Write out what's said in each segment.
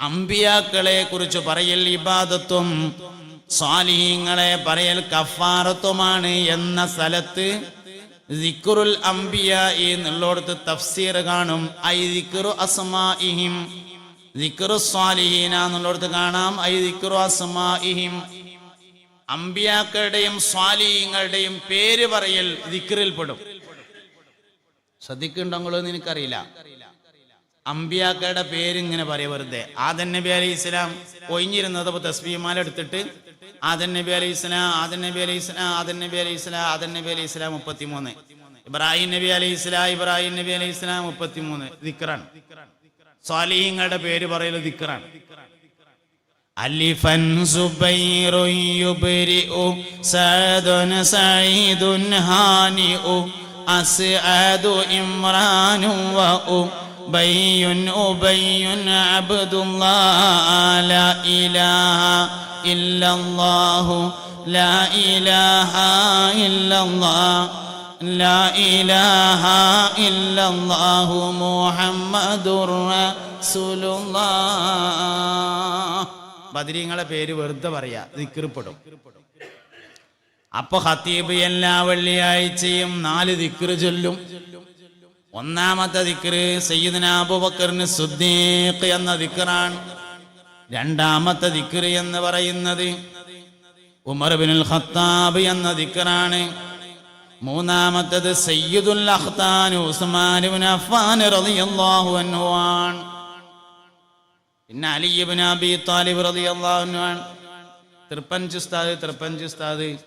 അമ്പിയാക്കളെ കുറിച്ച് പറയൽ ഇബാദത്തും സ്വാലിഹീങ്ങളെ പറയൽ കഫാറത്തുമാണ് എന്ന സ്ഥലത്ത് ദിക്കുറുൽ അംബിയ എന്നുള്ളടത്ത് തഫ്സീർ കാണും. ഐ ദിക്റു അസ്മാഇഹിം. ദിക്കുറു സ്വാലിഹീന എന്നുള്ളടത്ത് കാണാം. ഐ ദിക്റു അസ്മാഇഹിം. അമ്പിയാക്കളുടെയും സ്വാലിഹീങ്ങളുടെയും പേര് പറയൽ ദിക്റിൽപ്പെടും ശ്രദ്ധിക്കുന്നുണ്ടോ എന്ന് എനിക്കറിയില്ല. അമ്പിയാക്കളുടെ പേരിങ്ങനെ പറയാ വെറുതെ. ആദൻ നബി അലൈഹി ഇസ്ലാം ഒഴിഞ്ഞിരുന്നത് അപ്പൊ തസ്ബീമാല എടുത്തിട്ട് ആദൻ നബി അലൈഹി ഇസ്ലാം ആദൻ നബി അലൈഹി ഇസ്ലാം ആദൻ നബി അലൈഹി ഇസ്ലാം ആദൻ നബി അലൈഹി ഇസ്ലാം മുപ്പത്തിമൂന്ന്. ഇബ്രാഹിം നബി അലൈഹി ഇസ്ലാം ഇബ്രാഹിം നബി അലൈഹി ഇസ്ലാം മുപ്പത്തിമൂന്ന്. ദിക്റാണ്. സ്വാലിഹീങ്ങളുടെ പേര് പറയൽ ദിക്റാണ്. ألفا زبير يبرئ سعد سعيد هانئ أسعد إمران وأبي أبي عبد الله لا إله إلا الله لا إله إلا الله لا إله إلا الله محمد رسول الله. ബദരീങ്ങളെ പേര് വെറുതെ പറയാ ദിക്കറിപ്പെടും അപ്പൊ ഹത്തീബ് എല്ലാ വെള്ളിയാഴ്ചയും നാല് ദിക്റ് ചൊല്ലും. ഒന്നാമത്തെ ദിക്റ് സയ്യിദ്ന അബൂബക്കറിന് സുദ്ദീഖ് എന്ന ദിക്റാണ്. രണ്ടാമത്തെ ദിക്റ് എന്ന് പറയുന്നത് ഉമർ ബിനുൽ ഖത്താബ് എന്ന ദിക്റാണ്. മൂന്നാമത്തത് സയ്യിദുൽ അഖ്താൻ ഉസ്മാൻ അഫ്ഫാൻ റളിയല്ലാഹു അൻഹു ആണ്. പിന്നെ അലി ഇബ്നു അബി താലിബ് റതി അൻഹു ആണ്. തൃപ്പഞ്ച് ഉസ്താദ് തൃപ്പഞ്ച് ഉസ്താദ്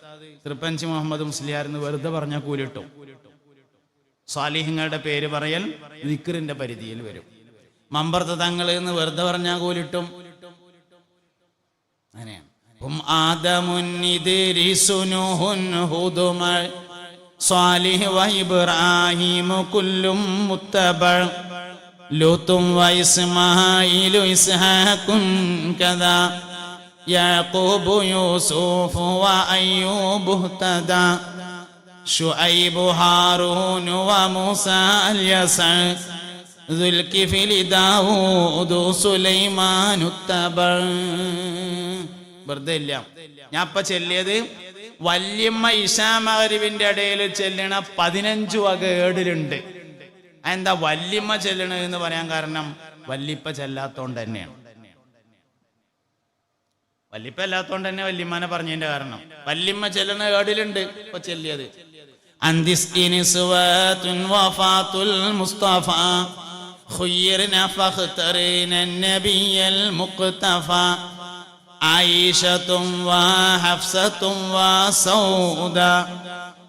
തൃപ്പഞ്ച് മുഹമ്മദ് മുസ്ലിയാർ എന്ന് വെറുതെ പറഞ്ഞ കൂലിട്ടും. സ്വാലിഹിങ്ങളുടെ പേര് പറയൽ നിക്കറിന്റെ പരിധിയിൽ വരും. മമ്പർത്ത തങ്ങൾ എന്ന് വെറുതെ പറഞ്ഞാൽ കൂലിട്ടും. അങ്ങനെയാണ്. ഹും ആദമുൻ ഇദ്രീസുനുഹുൻ ഹുദുമ ലൂത്തും വൈസ്മായിലു ഇസ്ഹാക്കും കഥ യാക്കൂബു യൂസൂഫു വ അയ്യൂബു തദ ഷുഐബു ഹാറൂനു വ മൂസ അൽ യസ ദാവൂദു സുലൈമാനു തബ. വെറുതെ ഇല്ല. ഞാൻ ഇപ്പൊ ചെല്ലിയത് വല്യമ്മ ഇഷാമകരിവിന്റെ ഇടയിൽ ചെല്ലണ പതിനഞ്ചു വകേടിലുണ്ട് എന്താ വല്യമ്മ ചെല്ലണത് എന്ന് പറയാൻ കാരണം വല്യപ്പ ചെല്ലാത്തോണ്ട് തന്നെയാണ് വല്യപ്പ അല്ലാത്തോണ്ട് തന്നെ വല്യമ്മനെ പറഞ്ഞതിന്റെ കാരണം വല്യമ്മ ചെല്ലണ ഏടിലുണ്ട് ഇപ്പൊ ചെല്ലിയത് അന്തിസ്ഇനിസ്വാത്തുൻ വഫാത്തുൽ മുസ്തഫ خيرنا فاخترنا النبي المقتفى عائشة وحفصة وسودة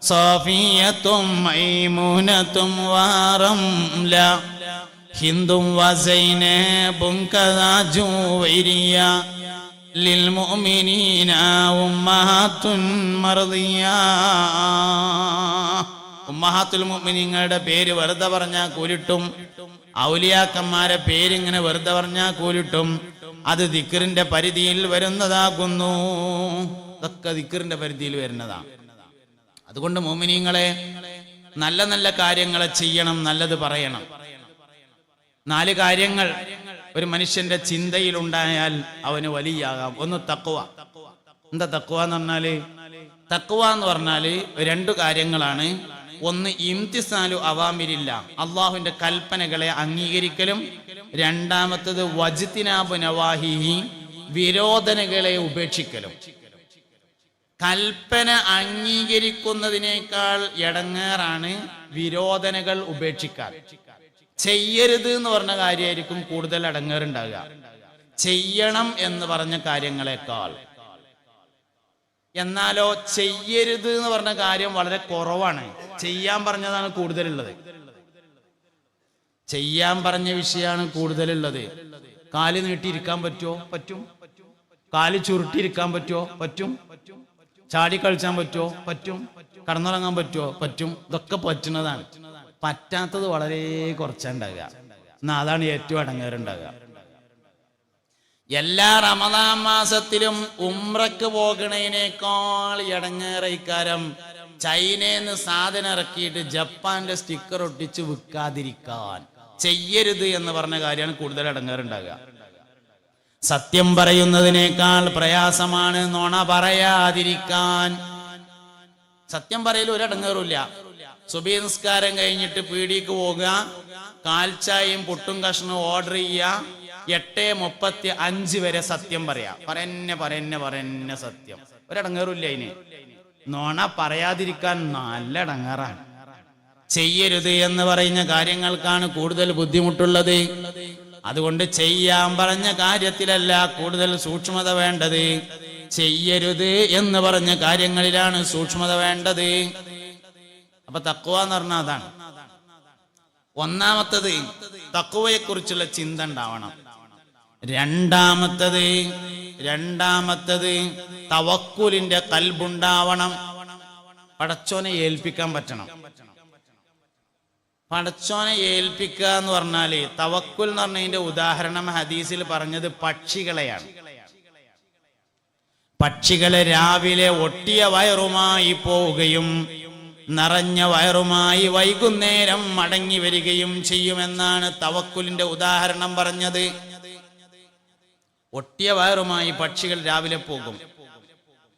صافية ميمونة ورملة هند وزينب كذا جويرية للمؤمنين أمهات مرضية ഉമ്മഹാത്തുൽ മുഅ്മിനീങ്ങളുടെ പേര് വെറുതെ പറഞ്ഞാൽ കൂലിട്ടും ഔലിയാക്കന്മാരെ പേരിങ്ങനെ വെറുതെ പറഞ്ഞാൽ കൂലിട്ടും അത് ദിക്കറിന്റെ പരിധിയിൽ വരുന്നതാകുന്നു ഇതൊക്കെ ദിക്കറിന്റെ പരിധിയിൽ വരുന്നതാണ് അതുകൊണ്ട് മോമിനിയങ്ങളെ നല്ല നല്ല കാര്യങ്ങൾ ചെയ്യണം നല്ലത് പറയണം. നാല് കാര്യങ്ങൾ ഒരു മനുഷ്യന്റെ ചിന്തയിൽ ഉണ്ടായാൽ അവന് വലിയാകാം. ഒന്ന് തക്കുവ എന്താ തക്കുവ എന്ന് പറഞ്ഞാൽ? തക്കുവ എന്ന് പറഞ്ഞാൽ രണ്ടു കാര്യങ്ങളാണ്. ഒന്ന് ഇംതിസാലു അവാമിരില്ല. അള്ളാഹുവിന്റെ കൽപ്പനകളെ അംഗീകരിക്കലും. രണ്ടാമത്തത് വജിത്തിനാബു നവാഹിഹി വിരോധനകളെ ഉപേക്ഷിക്കലും. കൽപ്പന അംഗീകരിക്കുന്നതിനേക്കാൾ ഇടങ്ങേറാണ് വിരോധനകൾ ഉപേക്ഷിക്കാൻ. ചെയ്യരുത് എന്ന് പറഞ്ഞ കാര്യമായിരിക്കും കൂടുതൽ ഇടങ്ങേറുണ്ടാകുക ചെയ്യണം എന്ന് പറഞ്ഞ കാര്യങ്ങളെക്കാൾ. എന്നാലോ ചെയ്യരുത് എന്ന് പറഞ്ഞ കാര്യം വളരെ കുറവാണ്. ചെയ്യാൻ പറഞ്ഞതാണ് കൂടുതലുള്ളത്. ചെയ്യാൻ പറഞ്ഞ വിഷയമാണ് കൂടുതലുള്ളത്. കാൽ നീട്ടിയിരിക്കാൻ പറ്റുമോ? പറ്റും. കാൽ ചുരുട്ടിയിരിക്കാൻ പറ്റുമോ? പറ്റും. ചാടി കളിച്ചാൻ പറ്റുമോ പറ്റും. കടന്നുറങ്ങാൻ പറ്റുമോ പറ്റും. ഇതൊക്കെ പറ്റുന്നതാണ്. പറ്റാത്തത് വളരെ കുറച്ചുണ്ടാകുക എന്നാ അതാണ് ഏറ്റവും അടങ്ങേറുണ്ടാകുക എല്ലാ റമദാൻ മാസത്തിലും ഉംറക്ക് പോകണേനേക്കാൾ ഇടങ്ങേറിക്കാരം ചൈനയിൽ സാധനം ഇറക്കിയിട്ട് ജപ്പാന്റെ സ്റ്റിക്കർ ഒട്ടിച്ച് വിൽക്കാതിരിക്കാൻ. ചെയ്യരുത് എന്ന് പറഞ്ഞ കാര്യമാണ് കൂടുതൽ ഇടങ്ങാറുണ്ടാകുക സത്യം പറയുന്നതിനേക്കാൾ പ്രയാസമാണ് നുണ പറയാതിരിക്കാൻ. സത്യം പറയൽ ഒരടങ്ങേറില്ല സുബീ നിസ്കാരം കഴിഞ്ഞിട്ട് പീടിക്ക് പോകുക കാൽച്ചായും പുട്ടും കഷ്ണവും ഓർഡർ ചെയ്യുക എട്ട് മുപ്പത്തി അഞ്ച് വരെ സത്യം പറയാ. പറന്നെ പറന്നെ പറന്നെ സത്യം. ഒരടങ്ങേറില്ല അതിന്. നോണ പറയാതിരിക്കാൻ നല്ല ഇടങ്ങേറാണ് ചെയ്യരുത് എന്ന് പറയുന്ന കാര്യങ്ങൾക്കാണ് കൂടുതൽ ബുദ്ധിമുട്ടുള്ളത്. അതുകൊണ്ട് ചെയ്യാൻ പറഞ്ഞ കാര്യത്തിലല്ല കൂടുതൽ സൂക്ഷ്മത വേണ്ടത്. ചെയ്യരുത് എന്ന് പറഞ്ഞ കാര്യങ്ങളിലാണ് സൂക്ഷ്മത വേണ്ടത്. അപ്പൊ തക്കുവ എന്ന് പറഞ്ഞാൽ അതാണ്. ഒന്നാമത്തത് തക്കുവയെ കുറിച്ചുള്ള ചിന്ത ഉണ്ടാവണം. രണ്ടാമത്തത് രണ്ടാമത്തത് തവക്കുലിന്റെ കൽബുണ്ടാവണം. പടച്ചോനെ ഏൽപ്പിക്കാൻ പറ്റണം. പടച്ചോനെ ഏൽപ്പിക്കുക എന്ന് പറഞ്ഞാൽ തവക്കുൽ എന്ന് പറഞ്ഞതിന്റെ ഉദാഹരണം ഹദീസിൽ പറഞ്ഞത് പക്ഷികളെയാണ്. പക്ഷികളെ രാവിലെ ഒട്ടിയ വയറുമായി പോവുകയും നിറഞ്ഞ വയറുമായി വൈകുന്നേരം മടങ്ങി വരികയും ചെയ്യുമെന്നാണ് തവക്കുലിന്റെ ഉദാഹരണം പറഞ്ഞത്. ഒട്ടിയ വയറുമായി പക്ഷികൾ രാവിലെ പോകും.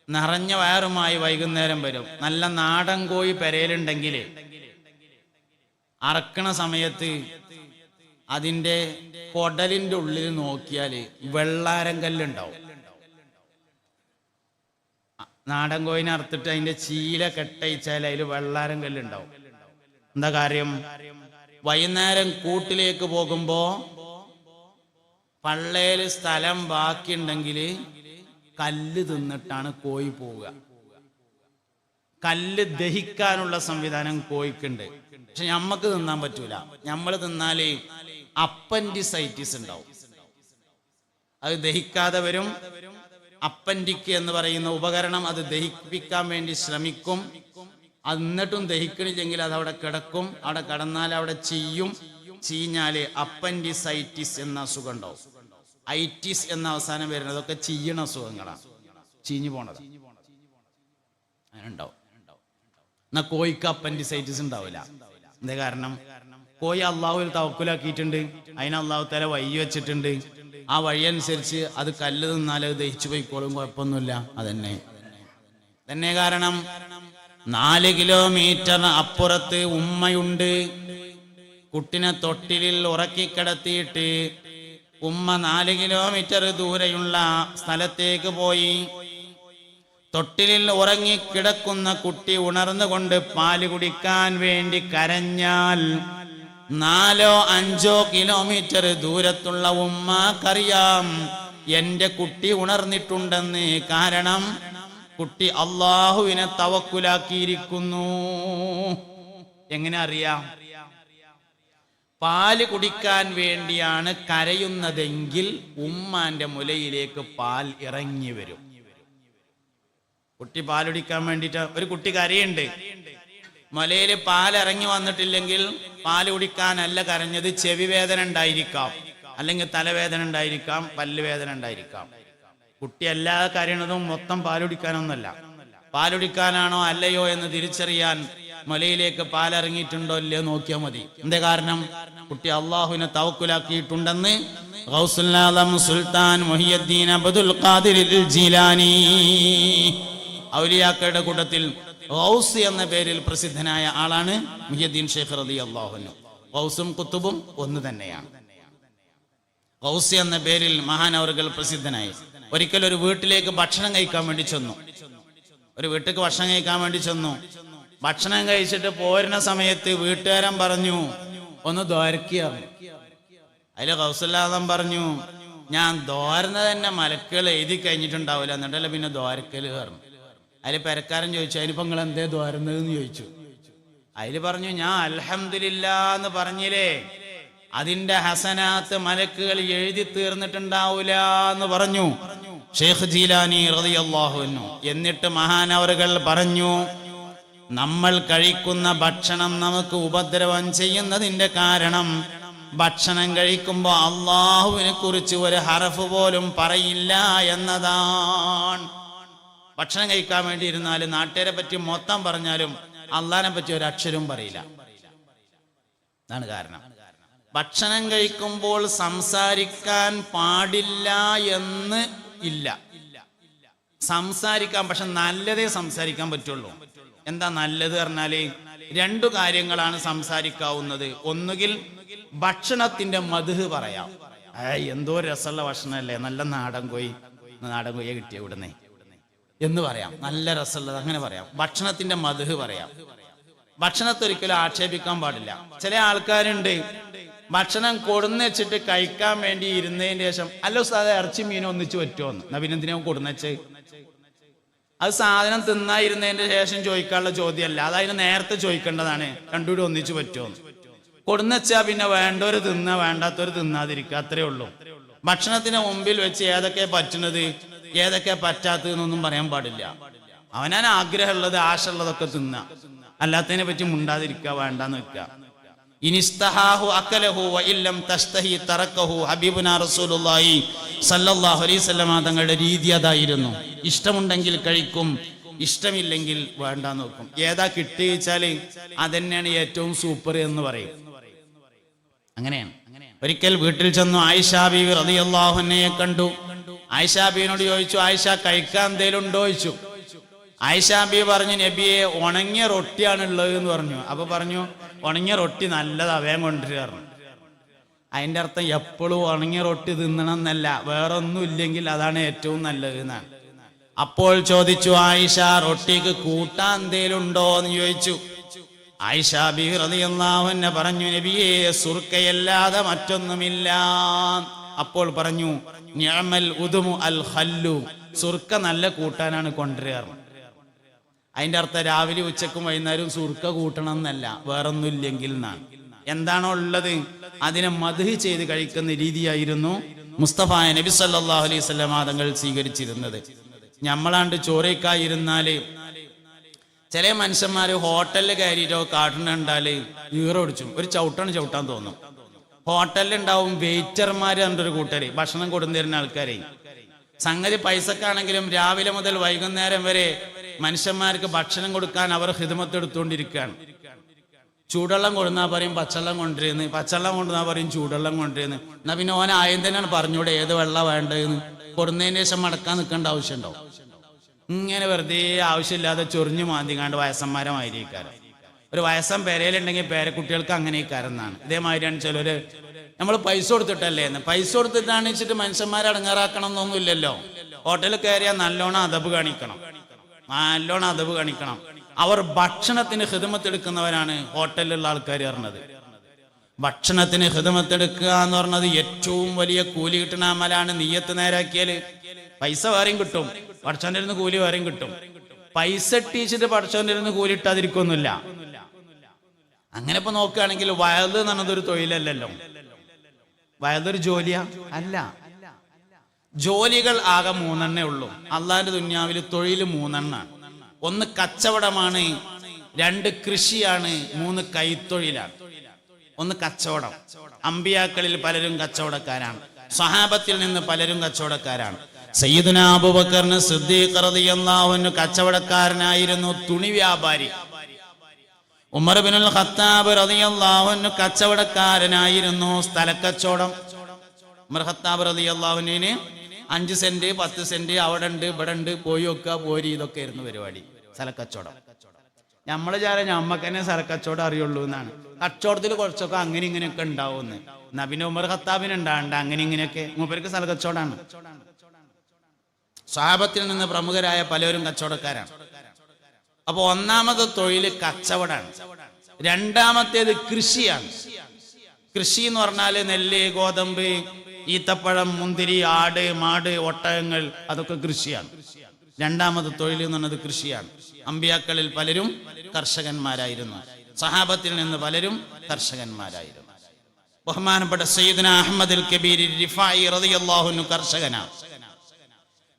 നിറഞ്ഞ വയറുമായി വൈകുന്നേരം വരും. നല്ല നാടൻ കോഴി പെരയിലുണ്ടെങ്കിൽ അറക്കണ സമയത്ത് അതിന്റെ കൊടലിന്റെ ഉള്ളിൽ നോക്കിയാൽ വെള്ളാരം കല്ലുണ്ടാവും. നാടൻ കോയിനെ അറുത്തിട്ട് അതിന്റെ ചീല കെട്ടയിച്ചാൽ അതിൽ വെള്ളാരം കല്ലുണ്ടാവും. എന്താ കാര്യം? വൈകുന്നേരം കൂട്ടിലേക്ക് പോകുമ്പോ പള്ളയിൽ സ്ഥലം ബാക്കിയുണ്ടെങ്കിൽ കല്ല് തിന്നിട്ടാണ് കോയി പോവുക. കല്ല് ദഹിക്കാനുള്ള സംവിധാനം കോഴിക്കുണ്ട്. പക്ഷെ നമ്മക്ക് തിന്നാൻ പറ്റൂല. നമ്മൾ തിന്നാൽ അപ്പൻഡിസൈറ്റിസ് ഉണ്ടാവും. അത് ദഹിക്കാതെ വരും. അപ്പൻഡിക്ക് എന്ന് പറയുന്ന ഉപകരണം അത് ദഹിപ്പിക്കാൻ വേണ്ടി ശ്രമിക്കും. എന്നിട്ടും ദഹിക്കണില്ലെങ്കിൽ അത് അവിടെ കിടക്കും. അവിടെ കിടന്നാൽ അവിടെ ചെയ്യും. ചീഞ്ഞാൽ അപ്പൻഡിസൈറ്റിസ് എന്ന അസുഖം ഉണ്ടാവും. ഐറ്റിസ് എന്ന അവസാനം വരുന്നത് അതൊക്കെ ചീയണ അസുഖങ്ങളാണ് ചീഞ്ഞു പോണത്. അങ്ങനെ ഉണ്ടാവും. എന്നാ കോയിക്ക് അപ്പൻഡിസൈറ്റിസ് ഉണ്ടാവില്ല. എന്താ കാരണം കോഴി അള്ളാഹുവിൽ തവക്കുലാക്കിയിട്ടുണ്ട്. അതിന് അള്ളാഹു തല വഴി വെച്ചിട്ടുണ്ട്. ആ വഴി അനുസരിച്ച് അത് കല്ല് തിന്നാൽ അത് ദഹിച്ചു പോയിക്കോളും കുഴപ്പമൊന്നുമില്ല. അതന്നെ. തന്നെ കാരണം നാല് കിലോമീറ്റർ അപ്പുറത്ത് ഉമ്മയുണ്ട്. കുട്ടിനെ തൊട്ടിലിൽ ഉറക്കിക്കിടത്തിയിട്ട് ഉമ്മ നാല് കിലോമീറ്റർ ദൂരെയുള്ള സ്ഥലത്തേക്ക് പോയി. തൊട്ടിലിൽ ഉറങ്ങിക്കിടക്കുന്ന കുട്ടി ഉണർന്നുകൊണ്ട് പാൽ കുടിക്കാൻ വേണ്ടി കരഞ്ഞാൽ നാലോ അഞ്ചോ കിലോമീറ്റർ ദൂരത്തുള്ള ഉമ്മാക്കറിയാം എന്റെ കുട്ടി ഉണർന്നിട്ടുണ്ടെന്ന് കാരണം കുട്ടി അള്ളാഹുവിനെ തവക്കുലാക്കിയിരിക്കുന്നു. എങ്ങനെ അറിയാം? പാൽ കുടിക്കാൻ വേണ്ടിയാണ് കരയുന്നതെങ്കിൽ ഉമ്മാന്റെ മുലയിലേക്ക് പാൽ ഇറങ്ങി വരും. കുട്ടി പാലുടിക്കാൻ വേണ്ടിട്ട് ഒരു കുട്ടി കരയുണ്ട്. മലയിൽ പാൽ ഇറങ്ങി വന്നിട്ടില്ലെങ്കിൽ പാൽ കുടിക്കാനല്ല കരഞ്ഞത് ചെവി വേദന ഉണ്ടായിരിക്കാം. അല്ലെങ്കിൽ തലവേദന ഉണ്ടായിരിക്കാം പല്ലുവേദന ഉണ്ടായിരിക്കാം. കുട്ടി എല്ലാ കരയണതും മൊത്തം പാലുടിക്കാനൊന്നല്ല പാലുടിക്കാനാണോ അല്ലയോ എന്ന് തിരിച്ചറിയാൻ മലയിലേക്ക് പാലിറങ്ങിയിട്ടുണ്ടോ ഇല്ലയോ നോക്കിയാൽ മതി. എന്റെ കാരണം? കുട്ടി അള്ളാഹുവിനെ തവക്കുലാക്കിയിട്ടുണ്ടെന്ന് സുൽത്താൻ മുഹിയുദ്ദീൻ അബ്ദുൽ ഖാദിർ ജീലാനി. ഔലിയാക്കളുടെ കൂട്ടത്തിൽ ഔസ് എന്ന പേരിൽ പ്രസിദ്ധനായ ആളാണ് മുഹ്യദ്ദീൻ ഷെയ്ഖ് അലി അള്ളാഹുനു ഔസും കുത്തുബും ഒന്ന് തന്നെയാണ്. ഔസ് എന്ന പേരിൽ മഹാൻ മഹാനവറുകൾ പ്രസിദ്ധനായി. ഒരിക്കൽ ഒരു വീട്ടിലേക്ക് ഭക്ഷണം കഴിക്കാൻ വേണ്ടി ചെന്നു. ഒരു വീട്ടിലേക്ക് ഭക്ഷണം കഴിക്കാൻ വേണ്ടി ചെന്നു. ഭക്ഷണം കഴിച്ചിട്ട് പോരുന്ന സമയത്ത് വീട്ടുകാരൻ പറഞ്ഞു ഒന്ന് ദ്വാരക്കുക അതിൽ കൗസല്ലാദം പറഞ്ഞു ഞാൻ ദ്വാരന തന്നെ മലക്കുകൾ എഴുതി കഴിഞ്ഞിട്ടുണ്ടാവില്ല. എന്നിട്ടല്ല പിന്നെ ദ്വാരക്കൽ കയറും അതിൽ പെരക്കാരൻ ചോദിച്ചു അതിനിപ്പോ നിങ്ങൾ എന്തേ ദ്വാരുന്നതെന്ന് ചോദിച്ചു. അതിൽ പറഞ്ഞു ഞാൻ അലഹമില്ല എന്ന് പറഞ്ഞില്ലേ അതിന്റെ ഹസനാത്ത് മലക്കുകൾ എഴുതി തീർന്നിട്ടുണ്ടാവൂല എന്ന് പറഞ്ഞു. ഷെയ്ഖ് ജീലാനി റളിയല്ലാഹുവിനു എന്നിട്ട് മഹാനവറുകൾ പറഞ്ഞു നമ്മൾ കഴിക്കുന്ന ഭക്ഷണം നമുക്ക് ഉപദ്രവം ചെയ്യുന്നതിന്റെ കാരണം ഭക്ഷണം കഴിക്കുമ്പോൾ അള്ളാഹുവിനെ കുറിച്ച് ഒരു ഹറഫ് പോലും പറയില്ല എന്നതാണ്. ഭക്ഷണം കഴിക്കാൻ വേണ്ടി ഇരുന്നാലും നാട്ടുകാരെ പറ്റി മൊത്തം പറഞ്ഞാലും അള്ളാനെ പറ്റി ഒരു അക്ഷരവും പറയില്ല. അതാണ് കാരണം. ഭക്ഷണം കഴിക്കുമ്പോൾ സംസാരിക്കാൻ പാടില്ല എന്ന് ഇല്ല. സംസാരിക്കാൻ പക്ഷെ നല്ലതേ സംസാരിക്കാൻ പറ്റുള്ളൂ. എന്താ നല്ലത് പറഞ്ഞാൽ രണ്ടു കാര്യങ്ങളാണ് സംസാരിക്കാവുന്നത്. ഒന്നുകിൽ ഭക്ഷണത്തിന്റെ മധു പറയാം. ഏയ് എന്തോ രസമുള്ള ഭക്ഷണമല്ലേ? നല്ല നാടൻ കോയി നാടൻ കോയെ കിട്ടിയ ഇവിടുന്ന് എന്ന് പറയാം. നല്ല രസമുള്ളത് അങ്ങനെ പറയാം. ഭക്ഷണത്തിന്റെ മധു പറയാം. ഭക്ഷണത്തെ ഒരിക്കലും ആക്ഷേപിക്കാൻ പാടില്ല. ചില ആൾക്കാരുണ്ട് ഭക്ഷണം കൊടുന്ന് വെച്ചിട്ട് കഴിക്കാൻ വേണ്ടി ഇരുന്നതിന് ശേഷം അല്ല സാധാ ഇറച്ചി മീനും ഒന്നിച്ച് പറ്റുമോന്ന് പിന്നെ കൊടുന്നെച്ച് അത് സാധനം തിന്നായിരുന്നതിന്റെ ശേഷം ചോദിക്കാനുള്ള ചോദ്യമല്ല. അത് അതിന് നേരത്തെ ചോദിക്കേണ്ടതാണ്. രണ്ടുകൂടി ഒന്നിച്ച് പറ്റുമോന്ന് കൊടുന്നെച്ചാ പിന്നെ വേണ്ടവര് തിന്ന വേണ്ടാത്തവര് തിന്നാതിരിക്കുക. അത്രേ ഉള്ളൂ. ഭക്ഷണത്തിന് മുമ്പിൽ വെച്ച് ഏതൊക്കെ പറ്റുന്നത്? ഏതൊക്കെ പറ്റാത്തതെന്നൊന്നും പറയാൻ പാടില്ല. അവനാൻ ആഗ്രഹമുള്ളത് ആശയുള്ളതൊക്കെ തിന്ന. അല്ലാത്തതിനെ പറ്റി മുണ്ടാതിരിക്കുക വേണ്ടെന്ന് വെക്കുക അക്കലഹു വഇല്ലം തറക്കഹു റസൂലുള്ളാഹി അലൈഹി തങ്ങളുടെ രീതി അതായിരുന്നു. ഇഷ്ടമുണ്ടെങ്കിൽ കഴിക്കും ഇഷ്ടമില്ലെങ്കിൽ വേണ്ടാന്ന് നോക്കും ഏതാ കിട്ടിച്ചാൽ അതന്നെയാണ് ഏറ്റവും സൂപ്പർ എന്ന് പറയും. അങ്ങനെയാണ്. ഒരിക്കൽ വീട്ടിൽ ചെന്നു ആയിഷാ ബീവി റളിയല്ലാഹുന്നയെ കണ്ടു. ആയിഷ ബീനോട് ചോദിച്ചു ആയിഷ കഴിക്കാൻ എന്തേലും ഉണ്ടോ? ചോദിച്ചു. ആയിഷ ബി പറഞ്ഞു നബിയെ ഉണങ്ങിയ റൊട്ടിയാണ് ഉള്ളത് എന്ന് പറഞ്ഞു. അപ്പൊ പറഞ്ഞു ഉണങ്ങിയ റൊട്ടി നല്ലതാ വേഗം കൊണ്ടുവരിക പറഞ്ഞു. അതിന്റെ അർത്ഥം എപ്പോഴും ഉണങ്ങിയ റൊട്ടി തിന്നണം എന്നല്ല വേറെ ഒന്നും ഇല്ലെങ്കിൽ അതാണ് ഏറ്റവും നല്ലത് എന്നാണ് അപ്പോൾ ചോദിച്ചു ആയിഷ റൊട്ടിക്ക് കൂട്ടാൻ എന്തേലും ഉണ്ടോ? എന്ന് ചോദിച്ചു. ആയിഷ ബി റളിയല്ലാഹുവിനെ പറഞ്ഞു നബിയെ സുർക്കയല്ലാതെ മറ്റൊന്നുമില്ല. അപ്പോൾ പറഞ്ഞു നിഅമൽ ഉദുമു അൽ ഹല്ലു സുർക്ക നല്ല കൂട്ടാനാണ് കൊണ്ടുവരാറ്. അതിന്റെ അർത്ഥം രാവിലെ ഉച്ചക്കും വൈകുന്നേരവും സുർക്ക കൂട്ടണം എന്നല്ല വേറൊന്നുമില്ലെങ്കിൽ എന്നാണ്. എന്താണോ ഉള്ളത്? അതിനെ മധു ചെയ്ത് കഴിക്കുന്ന രീതിയായിരുന്നു മുസ്തഫ നബി സല്ലാഹു അലൈഹി വസല്ലമ തങ്ങൾ സ്വീകരിച്ചിരുന്നത്. ഞമ്മളാണ്ട് ചോറേക്കായിരുന്നാൽ ചില മനുഷ്യന്മാര് ഹോട്ടലിൽ കയറിയിട്ടോ കാട്ടുന്നുണ്ടാൽ ഈറോടിച്ചു. ഒരു ചവിട്ടാണ് ചവിട്ടാൻ തോന്നും. ഹോട്ടലിൽ ഉണ്ടാവും വെയിറ്റർമാര് പറഞ്ഞൊരു കൂട്ടര്. ഭക്ഷണം കൊടുന്നിരുന്ന ആൾക്കാരെ. സംഗതി പൈസക്കാണെങ്കിലും രാവിലെ മുതൽ വൈകുന്നേരം വരെ മനുഷ്യന്മാർക്ക് ഭക്ഷണം കൊടുക്കാൻ അവർ ഹിതമത്ത് എടുത്തുകൊണ്ടിരിക്കുകയാണ് ചൂടുവെള്ളം കൊടുന്നാ പറയും പച്ചവെള്ളം കൊണ്ടുവരുന്നു പച്ചവെള്ളം കൊണ്ടുവന്നാ പറയും ചൂടെള്ളം കൊണ്ടുവരുന്നു. എന്നാ പിന്നെ ഓന ആയം തന്നെയാണ് പറഞ്ഞൂടെ ഏത് വെള്ളം വേണ്ടതെന്ന്. കൊടുന്നതിന് ശേഷം മടക്കാൻ നിൽക്കേണ്ട ആവശ്യമുണ്ടോ? ഇങ്ങനെ വെറുതെ ആവശ്യമില്ലാതെ ചൊറിഞ്ഞു മാന്തിക്കാണ്ട് വയസ്സന്മാരമായിരിക്കാരം ഒരു വയസ്സം പേരയിലുണ്ടെങ്കിൽ പേരക്കുട്ടികൾക്ക് അങ്ങനെ എന്നാണ് ഇതേമാതിരിയാണ് ചിലർ നമ്മൾ പൈസ കൊടുത്തിട്ടല്ലേ? എന്ന് പൈസ കൊടുത്തിട്ടാണ് വെച്ചിട്ട് മനുഷ്യന്മാരെ അടങ്ങാറാക്കണം എന്നൊന്നും ഇല്ലല്ലോ ഹോട്ടലിൽ കയറിയാൽ നല്ലോണം അതബ് കാണിക്കണം. നല്ലോണം അതബ് കാണിക്കണം. അവർ ഭക്ഷണത്തിന് ഹിതമത്തെടുക്കുന്നവരാണ് ഹോട്ടലിലുള്ള ആൾക്കാർ പറഞ്ഞത്. ഭക്ഷണത്തിന് ഹിതമത്തെടുക്കുക എന്ന് പറഞ്ഞത് ഏറ്റവും വലിയ കൂലി കിട്ടുന്ന അമലാണ്. നീയത്ത് നേരാക്കിയാൽ പൈസ വേറെയും കിട്ടും. പഠിച്ചോണ്ടിരുന്ന് കൂലി വേറെയും കിട്ടും. പൈസ ടീച്ചിട്ട് പഠിച്ചോണ്ടിരുന്ന് കൂലി ഇട്ടാതിരിക്കൊന്നുമില്ല. അങ്ങനെ ഇപ്പൊ നോക്കുകയാണെങ്കിൽ വയത് എന്ന് പറഞ്ഞത് ഒരു തൊഴിലല്ലല്ലോ. വയതൊരു ജോലിയാ? അല്ല. ജോലികൾ ആകെ മൂന്നെണ്ണേ ഉള്ളൂ. അള്ളാന്റെ ദുന്യാവിൽ തൊഴിൽ മൂന്നെണ്ണാണ് ഒന്ന് കച്ചവടമാണ് രണ്ട് കൃഷിയാണ് മൂന്ന് കൈത്തൊഴിലാണ് ഒന്ന് കച്ചവടം. അമ്പിയാക്കളിൽ പലരും കച്ചവടക്കാരാണ്. സ്വഹാബത്തിൽ നിന്ന് പലരും കച്ചവടക്കാരാണ്. സയ്യിദുന അബൂബക്കറിന് സിദ്ദീഖ് റളിയല്ലാഹു അൻഹു കച്ചവടക്കാരനായിരുന്നു തുണി വ്യാപാരി. ഉമർ ബിനുൽ ഖത്താബ് റളിയല്ലാഹു അൻഹു കച്ചവടക്കാരനായിരുന്നു സ്ഥലക്കച്ചവടം. ഉമർ ഖത്താബ് റളിയല്ലാഹുവിന് അഞ്ച് സെന്റ് പത്ത് സെന്റ് അവിടെ ഉണ്ട് ഇവിടെ ഉണ്ട് പോയി വെക്കുക പോരി ഇതൊക്കെ ആയിരുന്നു പരിപാടി സ്ഥലക്കച്ചവടം. നമ്മൾ ചാരം ഞമ്മക്ക് തന്നെ സ്ഥലക്കച്ചവടം അറിയുള്ളൂ എന്നാണ്. കച്ചവടത്തിൽ കുറച്ചൊക്കെ അങ്ങനെ ഇങ്ങനെയൊക്കെ ഉണ്ടാവുമെന്ന്. എന്നാ പിന്നെ ഉമർ ഖത്താബിന് ഉണ്ടാകണ്ട അങ്ങനെ ഇങ്ങനെയൊക്കെ. മൂപ്പർക്ക് സ്ഥലക്കച്ചവടമാണ്. സ്വാപത്തിൽ നിന്ന് പ്രമുഖരായ പലരും കച്ചവടക്കാരാണ്. അപ്പൊ ഒന്നാമത് തൊഴിൽ കച്ചവടമാണ് രണ്ടാമത്തേത് കൃഷിയാണ്. കൃഷി എന്ന് പറഞ്ഞാൽ നെല്ല് ഗോതമ്പ് ഈത്തപ്പഴം മുന്തിരി ആട് മാട് ഒട്ടകങ്ങൾ അതൊക്കെ കൃഷിയാണ്. രണ്ടാമത് തൊഴിൽ എന്ന് പറഞ്ഞത് കൃഷിയാണ്. അമ്പിയാക്കളിൽ പലരും കർഷകന്മാരായിരുന്നു. സഹാബത്തിൽ നിന്ന് പലരും കർഷകന്മാരായിരുന്നു. ബഹുമാനപ്പെട്ട സയ്യിദ്ന അഹമ്മദ് കബീരി റിഫായി റളിയല്ലാഹു അൻഹു കർഷകനാണ്.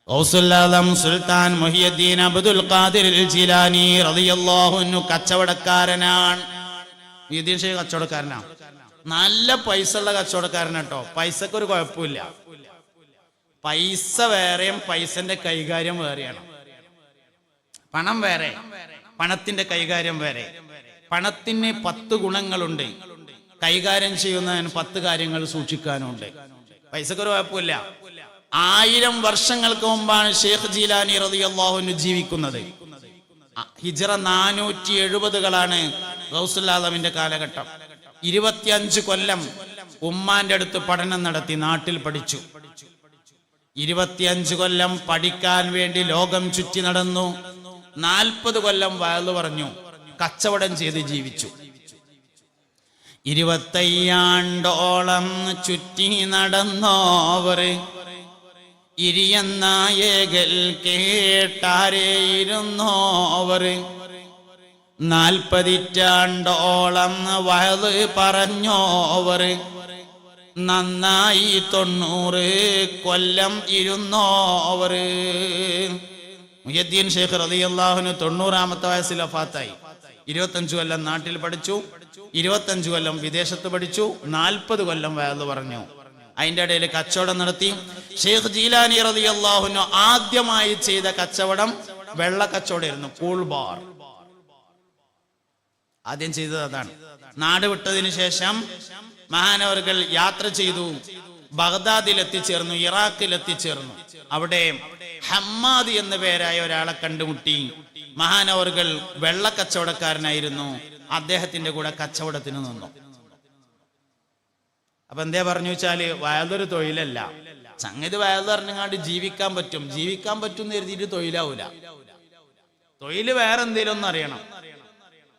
ഗൗസുല്ലാദം സുൽത്താൻ മുഹിയുദ്ദീൻ അബ്ദുൽ ഖാദിർ ജിലാനി റളിയല്ലാഹു അൻഹു കച്ചവടക്കാരനാണ്. മുഹിയുദ്ദീൻ ഷെയ്ഖ് കച്ചവടക്കാരനാണ് നല്ല പൈസ ഉള്ള കച്ചവടക്കാരനാട്ടോ പൈസക്ക് ഒരു കുഴപ്പമില്ല. പൈസ വേറെയും പൈസന്റെ കൈകാര്യം വേറെയാണ്. പണം വേറെ പണത്തിന്റെ കൈകാര്യം വേറെ. പണത്തിന് പത്ത് ഗുണങ്ങളുണ്ട്. കൈകാര്യം ചെയ്യുന്നതിന് പത്ത് കാര്യങ്ങൾ സൂക്ഷിക്കാനുണ്ട്. പൈസക്കൊരു കുഴപ്പമില്ല. ആയിരം വർഷങ്ങൾക്ക് മുമ്പാണ് ഷെയ്ഖ് ജീലാനി റളിയല്ലാഹുവിന് ജീവിക്കുന്നത്. ഹിജറ ഹിജ്റ നാനൂറ്റി എഴുപതുകളാണ് ഗൗസുല്ലാദമിന്റെ കാലഘട്ടം. ഇരുപത്തിയഞ്ച് കൊല്ലം ഉമ്മാന്റെ അടുത്ത് പഠനം നടത്തി നാട്ടിൽ പഠിച്ചു. ഇരുപത്തിയഞ്ച് കൊല്ലം പഠിക്കാൻ വേണ്ടി ലോകം ചുറ്റി നടന്നു. നാൽപ്പത് കൊല്ലം വയലു പറഞ്ഞു കച്ചവടം ചെയ്ത് ജീവിച്ചു. ഇരുപത്തയ്യാണ്ടോളം ചുറ്റി നടന്നോവർ ഇരിയന്നായകൽ കേട്ടാരേയിരുന്നോവർ നാൽപ്പതിറ്റാണ്ടോളം വയത് പറഞ്ഞോവർ നന്നായി തൊണ്ണൂറ് കൊല്ലം ഇരുന്നോവർ മുഹദ്ദീൻ ഷേഖ് റളിയല്ലാഹുവിന് തൊണ്ണൂറാമത്തെ വയസ്സിൽ വഫാത്തായി. ഇരുപത്തഞ്ചു കൊല്ലം നാട്ടിൽ പഠിച്ചു. ഇരുപത്തഞ്ചു കൊല്ലം വിദേശത്ത് പഠിച്ചു. നാൽപ്പത് കൊല്ലം വയത് പറഞ്ഞു. അതിന്റെ ഇടയിൽ കച്ചവടം നടത്തി. ഷെയ്ഖ് ജീലാനി റതി അള്ളാഹുനു ആദ്യമായി ചെയ്ത കച്ചവടം വെള്ള കച്ചവടമായിരുന്നു. Cool bar. ആദ്യം ചെയ്തത് അതാണ്. നാട് വിട്ടതിന് ശേഷം മഹാനവർകൾ യാത്ര ചെയ്തു. ബഗ്ദാദിൽ എത്തിച്ചേർന്നു ഇറാഖിൽ എത്തിച്ചേർന്നു അവിടെ ഹമ്മാദ് എന്ന പേരായ ഒരാളെ കണ്ടുമുട്ടി. മഹാനവർകൾ വെള്ള കച്ചവടക്കാരനായിരുന്നു. അദ്ദേഹത്തിന്റെ കൂടെ കച്ചവടത്തിന് നിന്നു. അപ്പൊ എന്തേ പറഞ്ഞു വെച്ചാൽ വയലൊരു തൊഴിലല്ല. സംഗതി വയൽ പറഞ്ഞങ്ങാണ്ട് ജീവിക്കാൻ പറ്റും. ജീവിക്കാൻ പറ്റും എന്ന് കരുതിയിട്ട് തൊഴിലാവൂല. തൊഴിൽ വേറെ എന്തെങ്കിലും ഒന്ന് അറിയണം.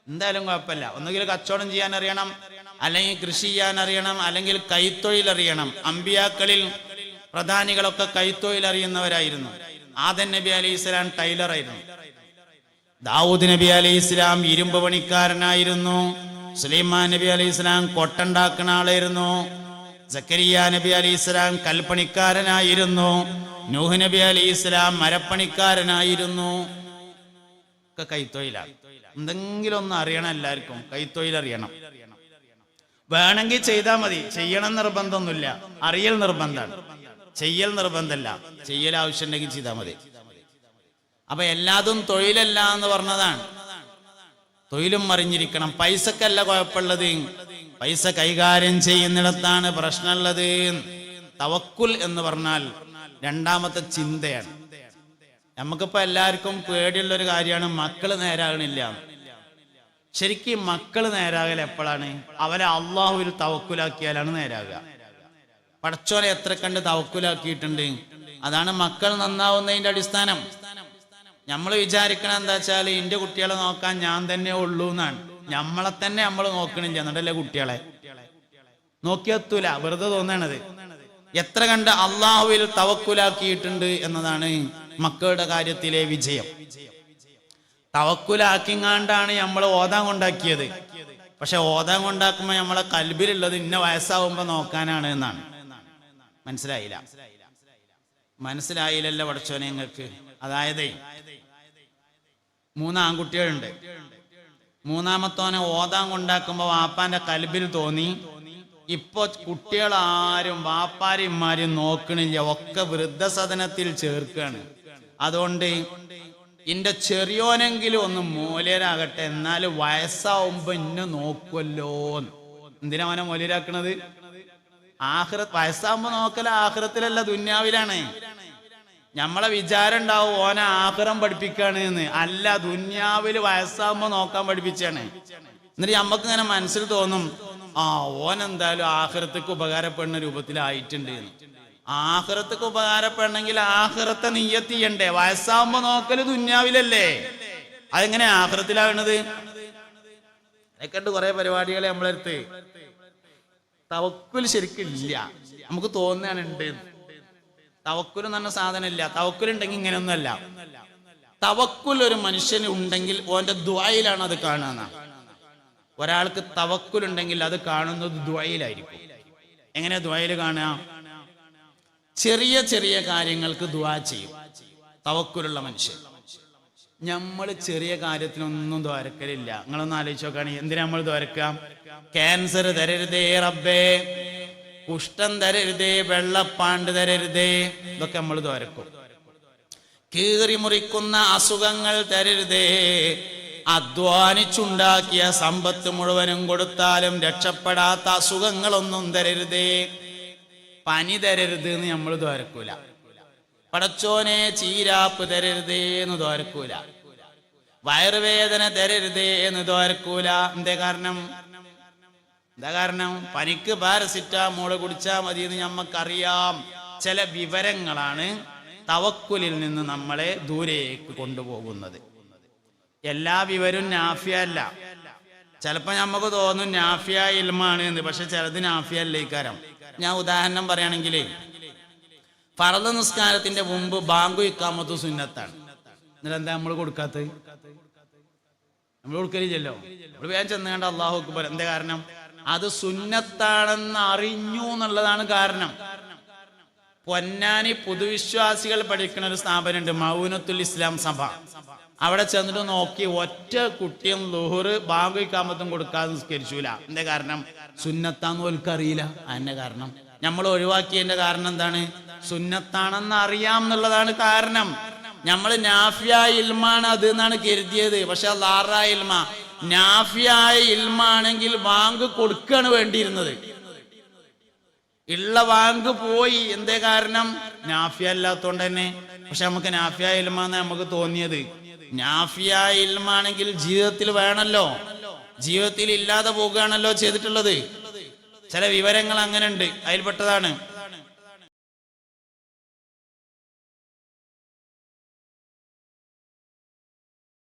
എന്തായാലും കുഴപ്പമില്ല. ഒന്നുകിൽ കച്ചവടം ചെയ്യാൻ അറിയണം അല്ലെങ്കിൽ കൃഷി ചെയ്യാൻ അറിയണം അല്ലെങ്കിൽ കൈത്തൊഴിൽ അറിയണം. അമ്പിയാക്കളിൽ പ്രധാനികളൊക്കെ കൈത്തൊഴിൽ അറിയുന്നവരായിരുന്നു. ആദൻ നബി അലൈഹി ഇസ്ലാം ടൈലറായിരുന്നു. ദാവൂദ് നബി അലൈഹി ഇസ്ലാം ഇരുമ്പ് പണിക്കാരനായിരുന്നു. സുലൈമാൻ നബി അലൈഹി ഇസ്ലാം കൊട്ടുണ്ടാക്കുന്ന ആളായിരുന്നു. സക്കരിയ നബി അലൈഹി ഇസ്ലാം കൽപ്പണിക്കാരനായിരുന്നു. നൂഹ് നബി അലൈഹി ഇസ്ലാം മരപ്പണിക്കാരനായിരുന്നു. ഒക്കെ കൈത്തൊഴിലാണ് എന്തെങ്കിലും ഒന്ന് അറിയണം എല്ലാവർക്കും. കൈത്തൊഴിൽ അറിയണം. വേണമെങ്കിൽ ചെയ്താൽ മതി. ചെയ്യണം നിർബന്ധമൊന്നുമില്ല. അറിയൽ നിർബന്ധമാണ്. ചെയ്യൽ നിർബന്ധമല്ല. ചെയ്യൽ ആവശ്യമുണ്ടെങ്കിൽ ചെയ്താൽ മതി. അപ്പൊ എല്ലാതും തൊഴിലല്ല എന്ന് പറഞ്ഞതാണ്. തൊഴിലും അറിഞ്ഞിരിക്കണം. പൈസക്കല്ല കുഴപ്പമുള്ളത്. പൈസ കൈകാര്യം ചെയ്യുന്നിടത്താണ് പ്രശ്നമുള്ളത്. തവക്കുൽ എന്ന് പറഞ്ഞാൽ രണ്ടാമത്തെ ചിന്തയാണ്. നമുക്കിപ്പോ എല്ലാവർക്കും പേടിയുള്ള ഒരു കാര്യമാണ് മക്കൾ നേരാകണില്ല. ശരിക്കും മക്കൾ നേരാകൽ എപ്പോഴാണ്? അവരെ അള്ളാഹുവിൽ തവക്കുലാക്കിയാലാണ് നേരാകുക. പടച്ചോനെ എത്ര കണ്ട് തവക്കുലാക്കിയിട്ടുണ്ട്. അതാണ് മക്കൾ നന്നാവുന്നതിന്റെ അടിസ്ഥാനം. നമ്മൾ വിചാരിക്കണ എന്താ വെച്ചാൽ എന്റെ കുട്ടികളെ നോക്കാൻ ഞാൻ തന്നെ ഉള്ളൂ എന്നാണ്. നമ്മളെ തന്നെ നമ്മൾ നോക്കണില്ല എന്നിട്ടല്ലേ കുട്ടികളെ? നോക്കിയെത്തൂല വെറുതെ തോന്നണത്. എത്ര കണ്ട് അള്ളാഹുവിൽ തവക്കുലാക്കിയിട്ടുണ്ട് എന്നതാണ് മക്കളുടെ കാര്യത്തിലെ വിജയം. തവക്കുലാക്കിങ്ങാണ്ടാണ് നമ്മൾ ഓതാൻ കൊണ്ടാക്കിയത്. പക്ഷെ ഓതാൻ കൊണ്ടാക്കുമ്പോ നമ്മളെ കൽബിലുള്ളത് ഇന്ന വയസ്സാവുമ്പോ നോക്കാനാണ് എന്നാണ്. മനസ്സിലായില്ല? മനസ്സിലായില്ലല്ലോ പഠിച്ചോനെ നിങ്ങൾക്ക് അതായത് മൂന്ന് ആൺകുട്ടികളുണ്ട്. മൂന്നാമത്തോനെ ഓതാൻ കൊണ്ടാക്കുമ്പോ വാപ്പാന്റെ കൽബിൽ തോന്നി. ഇപ്പൊ കുട്ടികളാരും വാപ്പാരും ഇമ്മാരും നോക്കണില്ല ഒക്കെ വൃദ്ധസദനത്തിൽ ചേർക്കാണ്. അതുകൊണ്ട് എന്റെ ചെറിയോനെങ്കിലും ഒന്ന് മൂലരാകട്ടെ എന്നാലും വയസ്സാവുമ്പോ ഇന്നെ നോക്കുമല്ലോ എന്തിനാ അവനെ മൂലരാക്കണത് ആഹ്റ വയസ്സാകുമ്പോ നോക്കല ആഹ്റത്തിലല്ല ദുന്യാവിലാണ്. നമ്മളെ വിചാരം ഉണ്ടാവും ഓനെ ആഹ്റം പഠിപ്പിക്കാണ് എന്ന് അല്ല ദുന്യാവിൽ വയസ്സാകുമ്പോ നോക്കാൻ പഠിപ്പിച്ചാണ്. എന്നിട്ട് നമ്മക്ക് ഇങ്ങനെ മനസ്സിൽ തോന്നും ആ ഓൻ എന്തായാലും ആഹ്റത്തേക്ക് ഉപകാരപ്പെടുന്ന രൂപത്തിലായിട്ടുണ്ട്. എന്ന് ആഹ്റത്തേക്ക് ഉപകാരപ്പെടണമെങ്കിൽ ആഹ്റത്തെ നീയത്തിയണ്ടേ വയസ്സാകുമ്പോ നോക്കൽ ദുന്യാവിലല്ലേ? അതെങ്ങനെ ആഹ്റത്തിലാകണത്? അതിനെക്കണ്ട് കുറെ പരിപാടികളെ നമ്മളെടുത്ത് തവക്കുൽ ശരിക്കില്ല. നമുക്ക് തോന്നുകയാണ് ഉണ്ട്. തവക്കുൽ എന്ന് പറഞ്ഞ സാധനം ഇല്ല തവക്കുൽ ഉണ്ടെങ്കിൽ ഇങ്ങനെയൊന്നുമല്ല. തവക്കുൽ ഒരു മനുഷ്യന് ഉണ്ടെങ്കിൽ ഓന്റെ ദ്വായിലാണ് അത് കാണുന്ന ഒരാൾക്ക് തവക്കുൽ ഉണ്ടെങ്കിൽ അത് കാണുന്നത് ദ്വായിലായിരിക്കും. എങ്ങനെ ദ്വായിൽ കാണുക? ചെറിയ ചെറിയ കാര്യങ്ങൾക്ക് ദ്വാ ചെയ്യും. തവക്കുലുള്ള മനുഷ്യൻ. നമ്മൾ ചെറിയ കാര്യത്തിനൊന്നും ദ്വാരക്കലില്ല. നിങ്ങളൊന്ന് ആലോചിച്ച് നോക്കാണ് എന്തിനാ നമ്മൾ ദ്വാരക്കാം? ക്യാൻസർ തരരുതേ റബ്ബേ. കുഷ്ഠം തരരുതേ വെള്ളപ്പാണ്ട് തരരുതേ. ഇതൊക്കെ നമ്മൾ ദ്വാരക്കും. കീറി മുറിക്കുന്ന അസുഖങ്ങൾ തരരുതേ. അധ്വാനിച്ചുണ്ടാക്കിയ സമ്പത്ത് മുഴുവനും കൊടുത്താലും രക്ഷപ്പെടാത്ത അസുഖങ്ങളൊന്നും തരരുതേ. പനി തരരുത് എന്ന് നമ്മൾ ദ്വാരക്കൂല. പടച്ചോനെ ചീരാപ്പ് തരരുതേ എന്ന് തോരക്കൂല വയറുവേദന തരരുതേ എന്ന് തോരക്കൂല എന്തേ കാരണം? എന്താ കാരണം? പനിക്ക് പാരസിറ്റാമോൾ കുടിച്ചാൽ മതി എന്ന് ഞമ്മക്കറിയാം. ചില വിവരങ്ങളാണ് തവക്കുലിൽ നിന്ന് നമ്മളെ ദൂരേക്ക് കൊണ്ടുപോകുന്നത്. എല്ലാ വിവരവും നാഫിയ അല്ല. ചിലപ്പോ നമുക്ക് തോന്നും നാഫിയ ഇൽമാണ് എന്ന് പക്ഷെ ചിലത് നാഫിയ അല്ലേക്കാരം ഞാൻ ഉദാഹരണം പറയുകയാണെങ്കിൽ ഫറദ് നിസ്കാരത്തിന്റെ മുമ്പ് ബാങ്കു ഇക്കാമത്ത് സുന്നത്താണ്. എന്നിട്ട് എന്താ നമ്മൾ കൊടുക്കാത്തത്? നമ്മൾ കൊടുക്കലില്ലല്ലോ. നമ്മൾ വേഗം ചെന്നുകൊണ്ട് അള്ളാഹു അക്ബർ. എന്താ കാരണം? അത് സുന്നത്താണെന്ന് അറിഞ്ഞു എന്നുള്ളതാണ് കാരണം. പൊന്നാനി പൊതുവിശ്വാസികൾ പഠിക്കുന്ന ഒരു സ്ഥാപനമുണ്ട് മൗനത്തുൽ ഇസ്ലാം സഭ. അവിടെ ചെന്നിട്ട് നോക്കി ഒറ്റ കുട്ടിയും ലുഹുറ് ബാങ്കുക്കാമത്തും കൊടുക്കാതെ നിസ്കരിച്ചൂല. എന്താ കാരണം? സുന്നത്താന്ന് ഓൽക്കറിയില്ല. അതിന്റെ കാരണം. നമ്മൾ ഒഴിവാക്കിയതിന്റെ കാരണം എന്താണ്? സുന്നത്താണെന്ന് അറിയാം എന്നുള്ളതാണ് കാരണം. നമ്മൾ നാഫിയ ഇൽമാണ് അത് എന്നാണ് കരുതിയത്. പക്ഷെ ലാറ നാഫിയായ ഇൽമാണെങ്കിൽ വാങ്ക് കൊടുക്കാണ് വേണ്ടിയിരുന്നത്. ഉള്ള വാങ്ക് പോയി. എന്തേ കാരണം? നാഫിയ അല്ലാത്തോണ്ട് തന്നെ. പക്ഷെ നമുക്ക് നാഫിയ ഇൽമാന്ന് നമുക്ക് തോന്നിയത്. നാഫിയ ഇൽമാണെങ്കിൽ ജീവിതത്തിൽ വേണല്ലോ ജീവിതത്തിൽ ഇല്ലാതെ പോകുകയാണല്ലോ ചെയ്തിട്ടുള്ളത്. ചില വിവരങ്ങൾ അങ്ങനെയുണ്ട്. അതിൽപ്പെട്ടതാണ്.